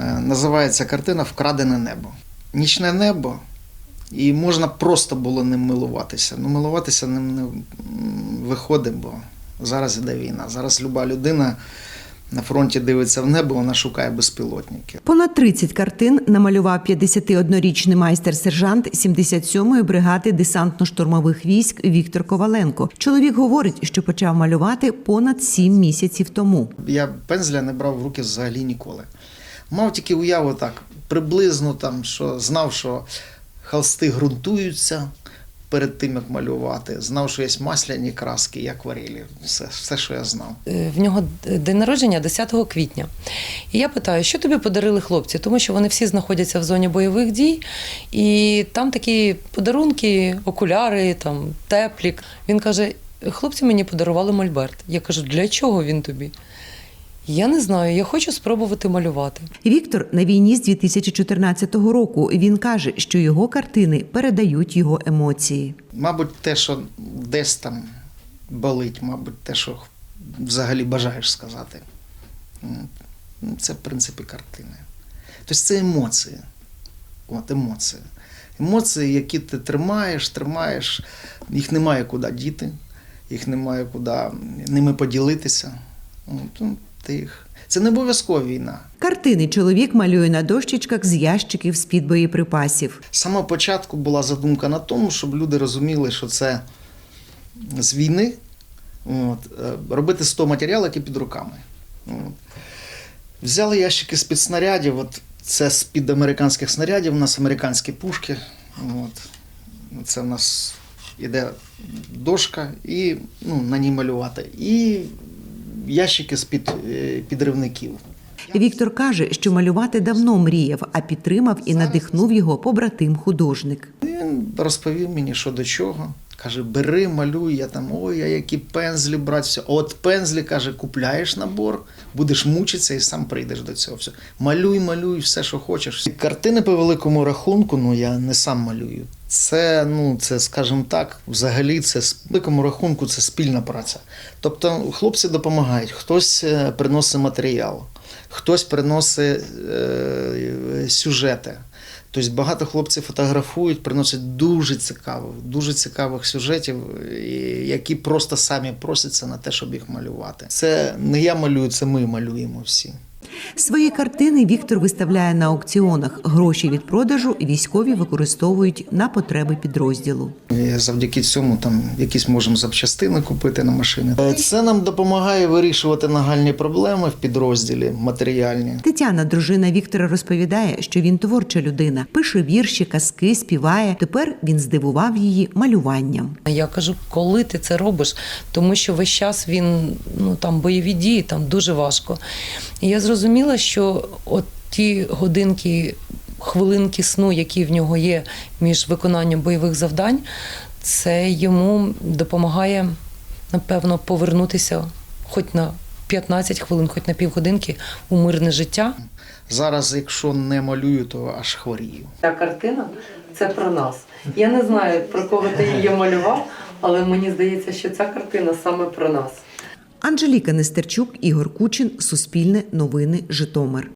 Е, Називається картина Вкрадене небо. Нічне небо, і можна просто було ним милуватися. Ну, милуватися ним не виходить, бо зараз іде війна. Зараз люба людина на фронті дивиться в небо, вона шукає безпілотники. Понад 30 картин намалював 51-річний майстер-сержант 77-ї бригади десантно-штурмових військ Віктор Коваленко. Чоловік говорить, що почав малювати понад 7 місяців тому. Я пензля не брав в руки взагалі ніколи. Мав тільки уяву так, приблизно там, що знав, що холсти ґрунтуються перед тим, як малювати. Знав, що є масляні краски і акварелі. Все, все, що я знав. Е, В нього день народження 10 квітня. І я питаю, що тобі подарили хлопці? Тому що вони всі знаходяться в зоні бойових дій, і там такі подарунки, окуляри, там теплік. Він каже: хлопці мені подарували мольберт. Я кажу, для чого він тобі? Я не знаю, я хочу спробувати малювати. Віктор на війні з 2014 року. Він каже, що його картини передають його емоції. Мабуть, те, що десь там болить, мабуть, те, що взагалі бажаєш сказати. Це, в принципі, картини. Тобто це емоції. От емоції. Емоції, які ти тримаєш, тримаєш, їх немає куди діти, їх немає куди ними поділитися. От, ти їх. Це не обов'язкова війна. Картини чоловік малює на дощечках з ящиків з-під боєприпасів. З самого початку була задумка на тому, щоб люди розуміли, що це з війни от, е, робити з того матеріалу, який під руками. От. Взяли ящики з-під снарядів, от, це з-під американських снарядів, у нас американські пушки. От. Це в нас іде дошка і ну, на ній малювати. І ящики з-під е, підривників. Віктор каже, що малювати давно мріяв, а підтримав і надихнув його побратим художник. Він розповів мені, що до чого. Каже, бери, малюй, я там, ой, а які пензлі брати, все. От пензлі, каже, купляєш набор, будеш мучитися і сам прийдеш до цього. Все. Малюй, малюй, все, що хочеш. Картини по великому рахунку, ну я не сам малюю. Це, ну, це, скажімо так, взагалі, це з великому рахунку це спільна праця. Тобто хлопці допомагають, хтось е, приносить матеріал, хтось приносить е, сюжети. Тобто багато хлопців фотографують, приносять дуже цікавих, дуже цікавих сюжетів, які просто самі просяться на те, щоб їх малювати. Це не я малюю, це ми малюємо всі. Свої картини Віктор виставляє на аукціонах. Гроші від продажу військові використовують на потреби підрозділу. І завдяки цьому там якісь можемо запчастини купити на машини. Е, Це нам допомагає вирішувати нагальні проблеми в підрозділі матеріальні. Тетяна, дружина Віктора, розповідає, що він творча людина, пише вірші, казки, співає. Тепер він здивував її малюванням. Я кажу, коли ти це робиш? Тому що весь час він ну там бойові дії, там дуже важко. І я зрозуміла, що от ті годинки, хвилинки сну, які в нього є між виконанням бойових завдань, це йому допомагає, напевно, повернутися хоч на 15 хвилин, хоч на півгодинки у мирне життя. Зараз, якщо не малюю, то аж хворію. Ця картина це про нас. Я не знаю, про кого ти її малював, але мені здається, що ця картина саме про нас. Анжеліка Нестерчук, Ігор Кучин, Суспільне новини, Житомир.